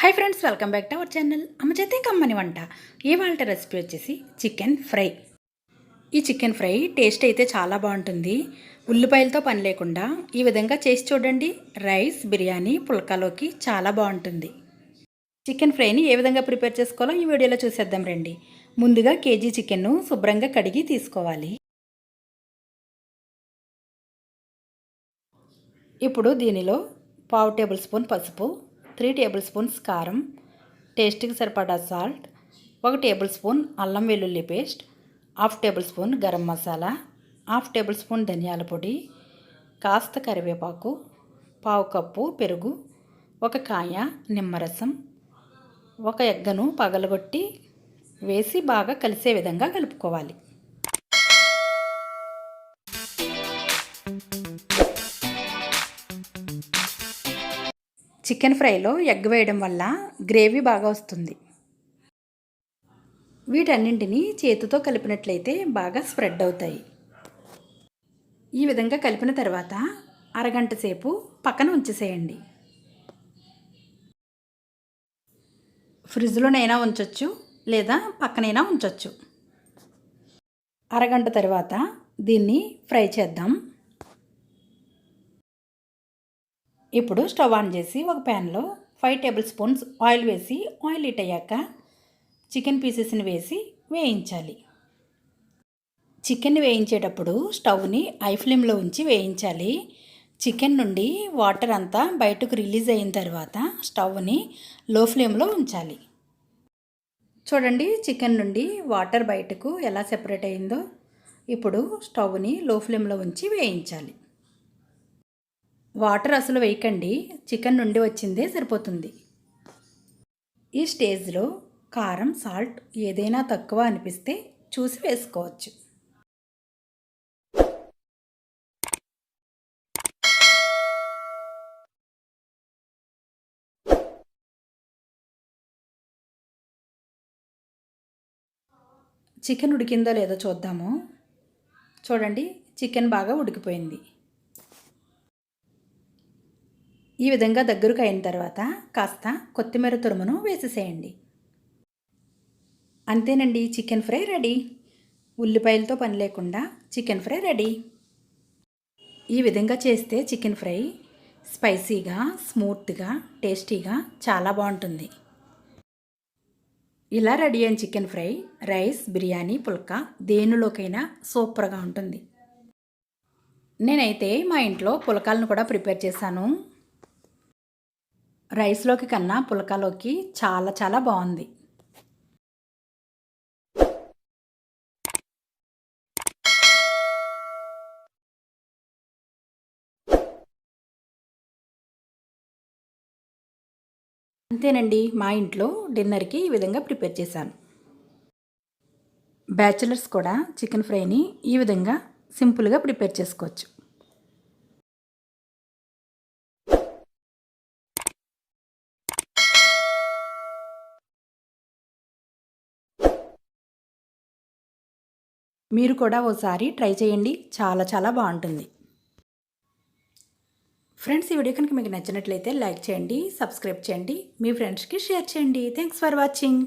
Hi friends welcome back to our channel అమ్మ చేతే కమ్మని వంట. ఇవాళ రెసిపీ వచ్చేసి చికెన్ ఫ్రై ఈ చికెన్ ఫ్రై టేస్ట్ అయితే చాలా బాగుంటుంది. ఉల్లిపాయలతో పని లేకుండా ఈ విధంగా చేసి చూడండి. రైస్ బిర్యానీ పుల్కాలోకి చాలా బాగుంటుంది. చికెన్ ఫ్రైని ఏ విధంగా ప్రిపేర్ చేసుకోవాలో ఈ వీడియోలో చూసేద్దాం రండి. ముందుగా కేజీ చికెన్ను శుభ్రంగా కడిగి తీసుకోవాలి. ఇప్పుడు దీనిలో పావు టేబుల్ స్పూన్ పసుపు త్రీ టేబుల్ స్పూన్స్ కారం టేస్ట్కి సరిపడా సాల్ట్ ఒక టేబుల్ స్పూన్ అల్లం వెల్లుల్లి paste half tablespoon garam masala half tablespoon ధనియాల పొడి కాస్త కరివేపాకు పావు కప్పు పెరుగు ఒక కాయ నిమ్మరసం ఒక ఎగ్గను పగలగొట్టి వేసి బాగా కలిసే విధంగా కలుపుకోవాలి. చికెన్ ఫ్రైలో ఎగ్ వేయడం వల్ల గ్రేవీ బాగా వస్తుంది. వీటన్నింటినీ చేతితో కలిపినట్లయితే బాగా స్ప్రెడ్ అవుతాయి. ఈ విధంగా కలిపిన తర్వాత అరగంట సేపు పక్కన ఉంచేసేయండి. ఫ్రిడ్జ్లోనైనా ఉంచవచ్చు లేదా పక్కనైనా ఉంచవచ్చు అరగంట తర్వాత దీన్ని ఫ్రై చేద్దాం. ఇప్పుడు స్టవ్ ఆన్ చేసి ఒక ప్యాన్లో ఫైవ్ టేబుల్ స్పూన్స్ ఆయిల్ వేసి ఆయిల్ హీట్ అయ్యాక చికెన్ పీసెస్ని వేసి వేయించాలి. చికెన్ వేయించేటప్పుడు స్టవ్ని ఐ ఫ్లేమ్లో ఉంచి వేయించాలి. చికెన్ నుండి వాటర్ అంతా బయటకు రిలీజ్ అయిన తర్వాత స్టవ్ని లో ఫ్లేమ్లో ఉంచాలి. చూడండి చికెన్ నుండి వాటర్ బయటకు ఎలా సెపరేట్ అయిందో. ఇప్పుడు స్టవ్ని లో ఫ్లేమ్లో ఉంచి వేయించాలి. వాటర్ అసలు వేయకండి. చికెన్ నుండి వచ్చిందే సరిపోతుంది. ఈ స్టేజ్లో కారం సాల్ట్ ఏదైనా తక్కువ అనిపిస్తే చూసి వేసుకోవచ్చు. చికెన్ ఉడికిందో లేదో చూద్దాము. చూడండి చికెన్ బాగా ఉడికిపోయింది. ఈ విధంగా దగ్గరకు అయిన తర్వాత కాస్త కొత్తిమీర తురుమును వేసేసేయండి. అంతేనండి చికెన్ ఫ్రై రెడీ. ఉల్లిపాయలతో పని లేకుండా చికెన్ ఫ్రై రెడీ. ఈ విధంగా చేస్తే చికెన్ ఫ్రై స్పైసీగా స్మూత్గా టేస్టీగా చాలా బాగుంటుంది. ఇలా రెడీ అయిన chicken fry rice biryani pulka దేనిలోకైనా సూపర్గా ఉంటుంది. నేనైతే మా ఇంట్లో పులకాలను కూడా ప్రిపేర్ చేశాను. రైస్లోకి కన్నా పులకలోకి చాలా చాలా బాగుంది. అంతేనండి మా ఇంట్లో డిన్నర్కి ఈ విధంగా ప్రిపేర్ చేశాను. బ్యాచిలర్స్ కూడా చికెన్ ఫ్రైని ఈ విధంగా సింపుల్గా ప్రిపేర్ చేసుకోవచ్చు. మీరు కూడా ఓసారి ట్రై చేయండి. చాలా చాలా బాగుంటుంది. ఫ్రెండ్స్ ఈ వీడియో కనుక మీకు నచ్చినట్లయితే లైక్ చేయండి సబ్స్క్రైబ్ చేయండి మీ ఫ్రెండ్స్కి షేర్ చేయండి. Thanks for watching.